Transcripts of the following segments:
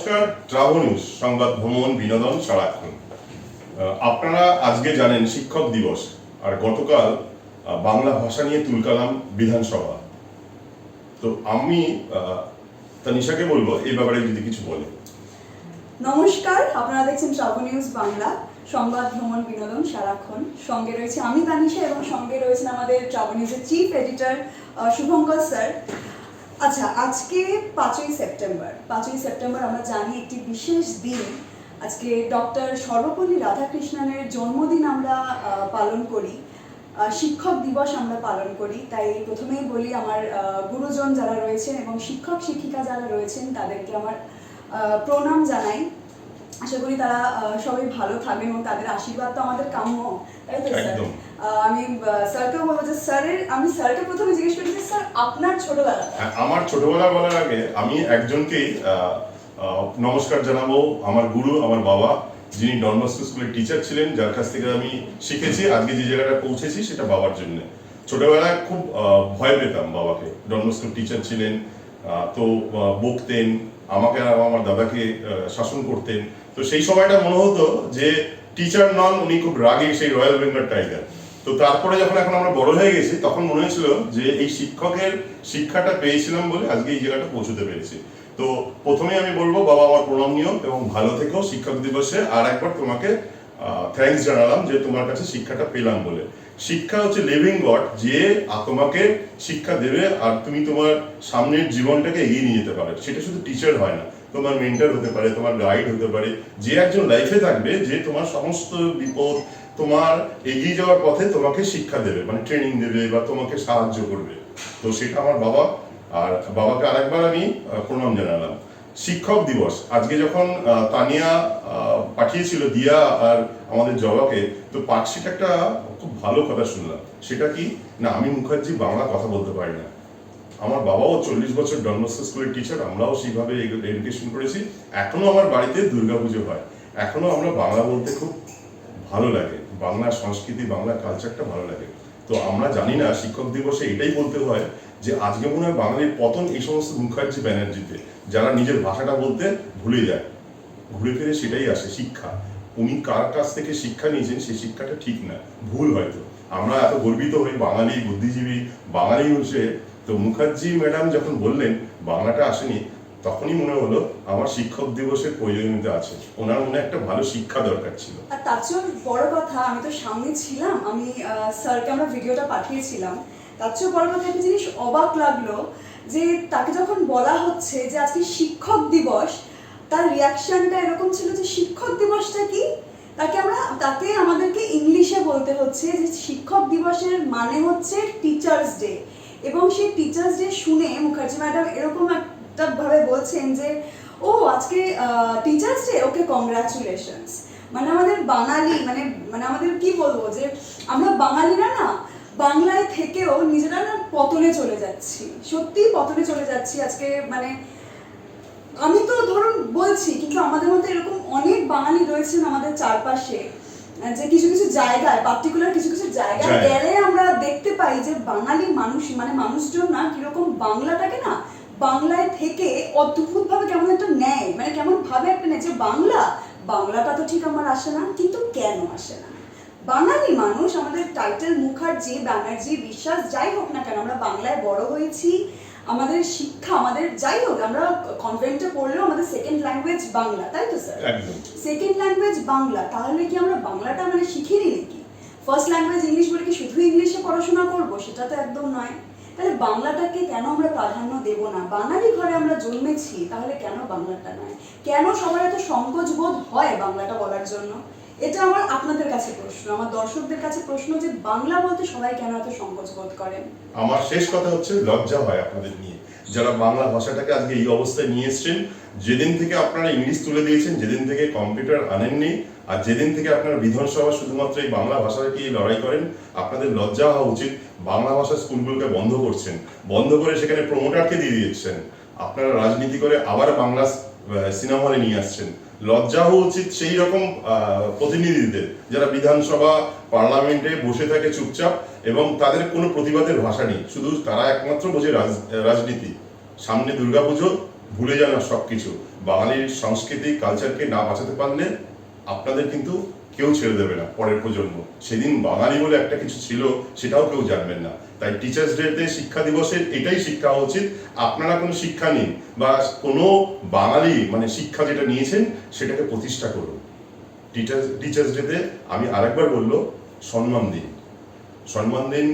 নমস্কার travel news, সংবাদ, ভ্রমণ, বিনোদন, সারাক্ষণ। আপনারা আজকে জানেন শিক্ষক দিবস, আর গতকাল বাংলা ভাষা নিয়ে তুলকালাম বিধানসভা। তো আমি তানিশাকে বলব এই ব্যাপারে যদি কিছু বলে। নমস্কার, আপনারা দেখছেন ট্রাভেল নিউজ বাংলা, সংবাদ, ভ্রমণ, বিনোদন, সারাক্ষণ। সঙ্গে রয়েছে আমি তানিশা এবং সঙ্গে রয়েছেন আমাদের ট্রাভেল নিউজের চিফ এডিটর শুভঙ্কর স্যার। আচ্ছা আজকে পাঁচই সেপ্টেম্বর। পাঁচই সেপ্টেম্বর আমরা জানি একটি বিশেষ দিন। আজকে ডক্টর সর্বপল্লী রাধাকৃষ্ণনের জন্মদিন আমরা পালন করি। শিক্ষক দিবস আমরা পালন করি। তাই প্রথমেই বলি আমার গুরুজন যারা রয়েছেন এবং শিক্ষক, শিক্ষিকা যারা রয়েছেন, তাদেরকে আমার প্রণাম জানাই। আশা করি তারা সবাই ভালো থাকবেন এবং তাদের আশীর্বাদ তো আমাদের কাম্য। তাই তো, স্যার? আমি স্যারকে বলব যে স্যারের আমি স্যারকে প্রথমে জিজ্ঞেস করি যে স্যার আপনার ছোটবেলা হ্যাঁ, আমার ছোটবেলা বলার আগে আমি একজনকেই নমস্কার জানাব। আমার গুরু আমার বাবা যিনি ডনবস্কো স্কুলের টিচার ছিলেন যার কাছ থেকে আমি শিখেছি আজকে যে জায়গাটা পৌঁছেছি সেটা বাবার জন্য। ছোটবেলায় খুব ভয় পেতাম বাবাকে। ডনবস্কোর টিচার ছিলেন তো বকতেন আমাকে আর আমার দাদাকে শাসন করতেন। তো সেই সময়টা মনে হতো যে টিচার নন উনি খুব রাগী সেই রয়্যাল বেঙ্গল টাইগার। তো তারপরে যখন এখন আমরা বড় হয়ে গেছি, তখন মনে হয়েছিল যে এই শিক্ষকের শিক্ষাটা পেয়েছিলাম বলে আজকে এই জায়গাটা পৌঁছতে পেরেছি। তো প্রথমে আমি বলব, বাবা আমার প্রণাম নিয়ম এবং ভালো থেকেও শিক্ষক দিবসে। আর একবার তোমাকে থ্যাঙ্কস জানালাম যে তোমার কাছে শিক্ষাটা পেলাম বলে। শিক্ষা হচ্ছে লিভিং গড যে তোমাকে শিক্ষা দেবে আর তুমি তোমার সামনের জীবনটাকে এগিয়ে নিয়ে যেতে পারে সেটা শুধু টিচার হয় না তোমার মেন্টার হতে পারে, তোমার গাইড হতে পারে, যে একজন লাইফে থাকবে, যে তোমার সমস্ত বিপদ, তোমার এগিয়ে যাওয়ার পথে তোমাকে শিক্ষা দেবে মানে ট্রেনিং দেবে বা তোমাকে সাহায্য করবে। তো সেটা আমার বাবা, আর বাবাকে আরেকবার আমি প্রণাম জানালাম। শিক্ষক দিবস, আজকে যখন তানিয়া পাঠিয়েছিল দিয়া আর আমাদের জবাকে, তো পার্কশিট একটা খুব ভালো কথা শুনলাম। সেটা কি? না, আমি মুখার্জি বাংলা কথা বলতে পারি না। আমার বাবাও চল্লিশ বছর ডনবস্কো স্কুলের টিচার আমরাও সেইভাবে এডুকেশন করেছি। এখনও আমার বাড়িতে দুর্গাপুজো হয়। এখনও আমরা বাংলা বলতে খুব ভালো লাগে। বাংলা সংস্কৃতি, বাংলা কালচারটা ভালো লাগে। তো আমরা জানি না, শিক্ষক দিবসে এটাই বলতে হয় যে, আজকে মনে হয় বাঙালির পতন এই সমস্ত মুখার্জি ব্যানার্জিতে, যারা নিজের ভাষাটা বলতে ভুলে যায়। ঘুরে ফিরে সেটাই আসে, শিক্ষা। উনি কার কাছ থেকে শিক্ষা নিয়েছেন, সেই শিক্ষাটা ঠিক না। ভুল হয়তো। আমরা এত গর্বিত হই বাঙালি বুদ্ধিজীবী, বাঙালি হচ্ছে তো মুখার্জি ম্যাডাম যখন বললেন, বাংলাটা আসেনি, তখনই মনে হলো আমার শিক্ষক দিবসের প্রয়োজনীয়তা আছে। ওনার মনে একটা ভালো শিক্ষা দরকার ছিল। আর তার চেয়েও বড় কথা, আমি তো সামনে ছিলাম, আমি স্যারকে আমরা ভিডিওটা পাঠিয়েছিলাম। তার চেয়েও বড় কথা একটা জিনিস অবাক লাগল, যে তাকে যখন বলা হচ্ছে যে আজকে শিক্ষক দিবস, তার রিয়াকশনটা এরকম ছিল যে শিক্ষক দিবসটা কি? তাকে আমরা, তাকে আমাদেরকে ইংলিশে বলতে হচ্ছে যে শিক্ষক দিবসের মানে হচ্ছে টিচার্স ডে এবং সেই টিচার্স ডে শুনে মুখার্জি ম্যাডাম এরকম একটা ভাবে বলছেন যে, ও, আজকে টিচার্স ডে ওকে কংগ্রাচুলেশনস মানে আমাদের বাঙালি মানে মানে আমাদের কি বলব যে, আমরা বাঙালিরা না, বাংলায় থেকেও নিজেরা না পতনে চলে যাচ্ছি। সত্যিই পতনে চলে যাচ্ছি আজকে মানে আমি তো ধরুন বলছি, কিন্তু আমাদের মধ্যে এরকম অনেক বাঙালি রয়েছেন আমাদের চারপাশে। যে কিছু কিছু জায়গায় পার্টিকুলার কিছু কিছু জায়গায় গেলে আমরা দেখতে পাই যে বাঙালি মানুষ মানে মানুষজন না কীরকম বাংলাটাকে না বাংলায় থেকে অদ্ভুত ভাবে কেমন একটা নেয় মানে কেমন ভাবে একটা নেয় যে বাংলা বাংলাটা তো ঠিক আমার আসে না কিন্তু কেন আসে না? বাঙালি মানুষ আমাদের টাইটেল মুখার্জি ব্যানার্জি বিশ্বাস যাই হোক না কেন আমরা বাংলায় বড় হয়েছি আমাদের শিক্ষা আমাদের যাই হোক আমরা কনভেন্টে পড়লেও আমাদের সেকেন্ড ল্যাঙ্গুয়েজ বাংলা তাই তো স্যার সেকেন্ড ল্যাঙ্গুয়েজ বাংলা তাহলে কি আমরা বাংলাটা মানে শিখিনি নাকি? ফার্স্ট ল্যাঙ্গুয়েজ ইংলিশ বলে কি শুধু ইংলিশে পড়াশোনা করব? সেটা তো একদম নয়। তাহলে বাংলাটাকে কেন আমরা প্রাধান্য দেব না? বাঙালি ঘরে আমরা জন্মেছি তাহলে কেন বাংলাটা নয়? কেন সবার এত সংকোচ বোধ হয় বাংলাটা বলার জন্য? এটা আমার আপনাদের কাছে প্রশ্ন, আমার দর্শকদের কাছে প্রশ্ন যে বাংলা বলতে সবাই কেন এত সংকোচ বোধ করেন আমার শেষ কথা হচ্ছে লজ্জা হয় আপনাদের নিয়ে। যারা বাংলা ভাষাটাকে আজকে এই অবস্থায় নিয়ে এসছেন, যেদিন থেকে আপনারা ইংলিশ তুলে দিয়েছেন, যেদিন থেকে কম্পিউটার আনেননি, আর যেদিন থেকে আপনারা বিধানসভা শুধুমাত্র এই বাংলা ভাষাকে লড়াই করেন, আপনাদের লজ্জা হওয়া উচিত বাংলা ভাষা স্কুলগুলোকে বন্ধ করছেন। বন্ধ করে সেখানে প্রমোটারকে দিয়ে দিচ্ছেন আপনারা রাজনীতি করে আবার বাংলা সিনেমা হলে নিয়ে আসছেন। লজ্জা হওয়া উচিত সেই রকম প্রতিনিধিদের যারা বিধানসভা পার্লামেন্টে বসে থাকে চুপচাপ এবং তাদের কোনো প্রতিবাদের ভাষা নেই। শুধু তারা একমাত্র বোঝে রাজ- রাজনীতি। সামনে দুর্গাপুজো, ভুলে যান না সবকিছু। বাঙালির সংস্কৃতি, কালচারকে না বাঁচাতে পারলে আপনাদের কিন্তু কেউ ছেড়ে দেবে না পরের প্রজন্ম। সেদিন বাঙালি বলে একটা কিছু ছিল, সেটাও কেউ জানবেন না। তাই টিচার্স ডেতে শিক্ষা দিবসের এটাই শিক্ষা উচিত। আপনারা কোনো শিক্ষা নিন বা কোনো বাঙালি মানে শিক্ষা যেটা নিয়েছেন সেটাকে প্রতিষ্ঠা করুন। টিচার্স টিচার্স ডেতে আমি আরেকবার বলল সম্মান দিন। সম্মান দিন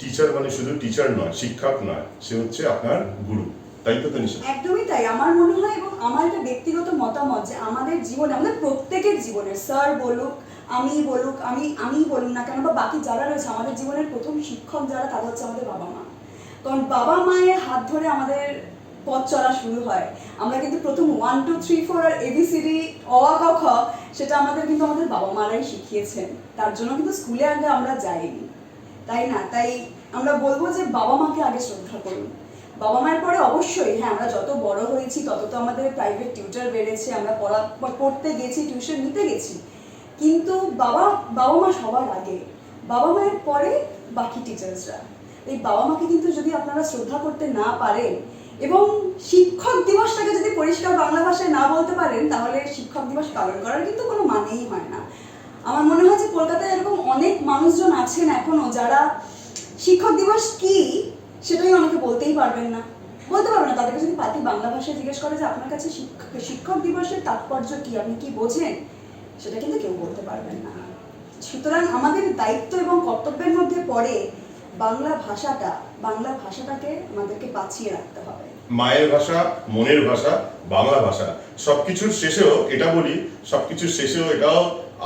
টিচার মানে শুধু টিচার নয়, শিক্ষক নয়, সে হচ্ছে আপনার গুরু। তাই তো একদমই তাই। আমার মনে হয় আমার একটা ব্যক্তিগত মতামত যে আমাদের জীবনে, আমাদের প্রত্যেকের জীবনে স্যার বলুক, আমি বলুক, আমি আমি বলুক না কেন, বা বাকি যারা রয়েছে, আমাদের জীবনের প্রথম শিক্ষক যারা, তারা হচ্ছে আমাদের বাবা মা। কারণ বাবা মায়ের হাত ধরে আমাদের পথ চলা শুরু হয়। আমরা কিন্তু প্রথম ওয়ান টু থ্রি ফোর আর এবিসিডি অ ক, খ, সেটা আমাদের কিন্তু আমাদের বাবা মারাই শিখিয়েছেন। তার জন্য কিন্তু স্কুলে আগে আমরা যাইনি। তাই না? তাই আমরা বলব যে বাবা মাকে আগে শ্রদ্ধা করুন। বাবা মায়ের পরে অবশ্যই হ্যাঁ আমরা যত বড় হয়েছি, তত তো আমাদের প্রাইভেট টিউটার বেড়েছে, আমরা পড়া, পড়তে গেছি টিউশন নিতে গেছি। কিন্তু বাবা বাবা মা সবার আগে বাবা মায়ের পরে বাকি টিচার্সরা এই বাবা মাকে কিন্তু যদি আপনারা শ্রদ্ধা করতে না পারেন এবং শিক্ষক দিবসটাকে যদি পরিষ্কার বাংলা ভাষায় না বলতে পারেন, তাহলে শিক্ষক দিবস পালন করার কিন্তু কোনো মানেই হয় না। আমার মনে হয় যে কলকাতায় এরকম অনেক মানুষজন আছেন এখনও যারা শিক্ষক দিবস কি সেটাই অনেকে বলতেই পারবেন না। বলতে পারবেন না তাদেরকে যদি পাতি বাংলা ভাষায় জিজ্ঞেস করে যে আপনার কাছে শিক্ষক দিবসের তাৎপর্য কি, আপনি কি বোঝেন? সেটা কিন্তু কেউ বলতে পারবেন না। সুতরাং আমাদের দায়িত্ব এবং কর্তব্যের মধ্যে পড়ে বাংলা ভাষাটা, বাংলা ভাষাটাকে আমাদেরকে বাঁচিয়ে রাখতে হবে। মায়ের ভাষা, মনের ভাষা, বাংলা ভাষা, সবকিছুর শেষেও এটা বলি, সবকিছুর শেষেও এটাও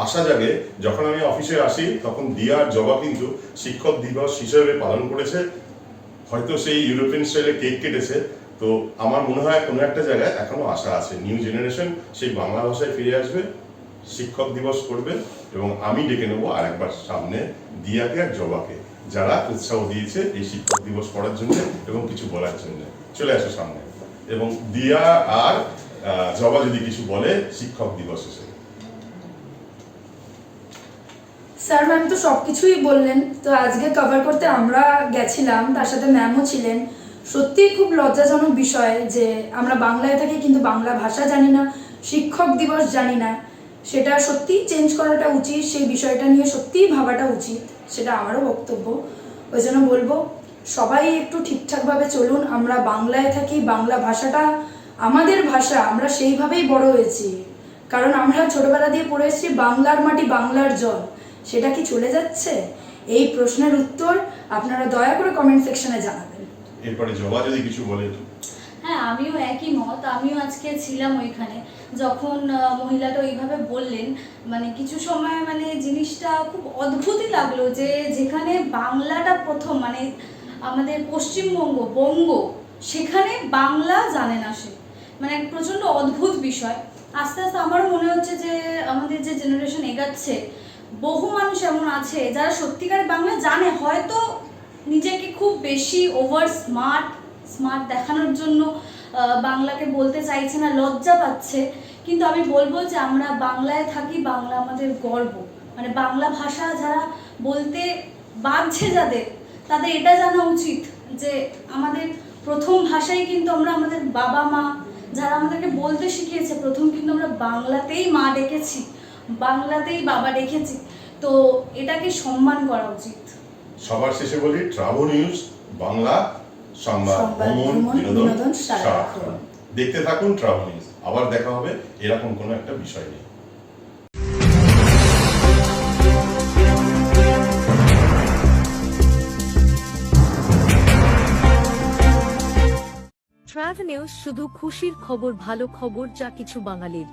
আশা জাগে, যখন আমি অফিসে আসি, তখন দিয়া আর জবা কিন্তু শিক্ষক দিবস হিসেবে পালন করেছে হয়তো সেই ইউরোপিয়ান স্টাইলে কেক কেটেছে। তো আমার মনে হয় কোনো একটা জায়গায় এখনও আশা আছে। নিউ জেনারেশন সেই বাংলা ভাষায় ফিরে আসবে, শিক্ষক দিবস করবে এবং আমি ডেকে নেব আর একবার সামনে দিয়াকে আর জবাকে, যারা উৎসাহ দিয়েছে এই শিক্ষক দিবস করার জন্য এবং কিছু বলার জন্য। চলে আসো সামনে। এবং দিয়া আর জবা যদি কিছু বলে, শিক্ষক দিবস এসে। স্যার ম্যাম তো সব কিছুই বললেন। তো আজকে কভার করতে আমরা গেছিলাম, তার সাথে ম্যামও ছিলেন। সত্যিই খুব লজ্জাজনক বিষয় যে আমরা বাংলায় থাকি কিন্তু বাংলা ভাষা জানি না, শিক্ষক দিবস জানি না। সেটা সত্যিই চেঞ্জ করাটা উচিত, সেই বিষয়টা নিয়ে সত্যিই ভাবাটা উচিত, সেটা আমারও বক্তব্য। ওই জন্য বলব, সবাই একটু ঠিকঠাকভাবে চলুন, আমরা বাংলায় থাকি, বাংলা ভাষাটা আমাদের ভাষা, আমরা সেইভাবেই বড় হয়েছি। কারণ আমরা ছোটবেলা দিয়ে পড়ে এসেছি, বাংলার মাটি বাংলার জল। সেটা কি চলে যাচ্ছে? এই প্রশ্নের উত্তর আপনারা দয়া করে কমেন্ট সেকশনে জানাবেন। এরপরে জবা যদি কিছু বলে হ্যাঁ আমিও একই মত আমিও আজকে ছিলাম ওইখানে। যখন মহিলাটা ওইভাবে বললেন মানে কিছু সময় মানে জিনিসটা খুব অদ্ভুতই লাগল যে যেখানে বাংলাটা প্রথম মানে আমাদের পশ্চিমবঙ্গ বঙ্গ সেখানে বাংলা জানে না সে। মানে এক প্রচণ্ড অদ্ভুত বিষয়। আস্তে আস্তে আমারও মনে হচ্ছে যে আমাদের যে জেনারেশন এগাচ্ছে বহু মানুষ এমন আছে যারা সত্যিকার বাংলা জানে, হয়তো নিজেকে খুব বেশি ওভার স্মার্ট স্মার্ট দেখানোর জন্য বাংলাকে বলতে চাইছে না, লজ্জা পাচ্ছে। কিন্তু আমি বলব যে আমরা বাংলায় থাকি, বাংলা আমাদের গর্ব। মানে বাংলা ভাষা যারা বলতে বাধছে যাদের, তাদের এটা জানা উচিত যে আমাদের প্রথম ভাষাই কিন্তু আমরা আমাদের বাবা মা, যারা আমাদেরকে বলতে শিখিয়েছে, প্রথম কিন্তু আমরা বাংলাতেই মা ডেকেছি। বাংলাতেই বাবা ডেকেছি তো এটাকে সম্মান করা উচিত। সবার শেষে বলি ট্রাভেল নিউজ বাংলা সংবাদ ভ্রমণ বিনোদন দেখতে থাকুন ট্রাভেল নিউজ। আবার দেখা হবে এরকম কোনো একটা বিষয় নিয়ে। ট্রাভ নিউজ শুধু খুশির খবর ভালো খবর যা কিছু বাঙালির।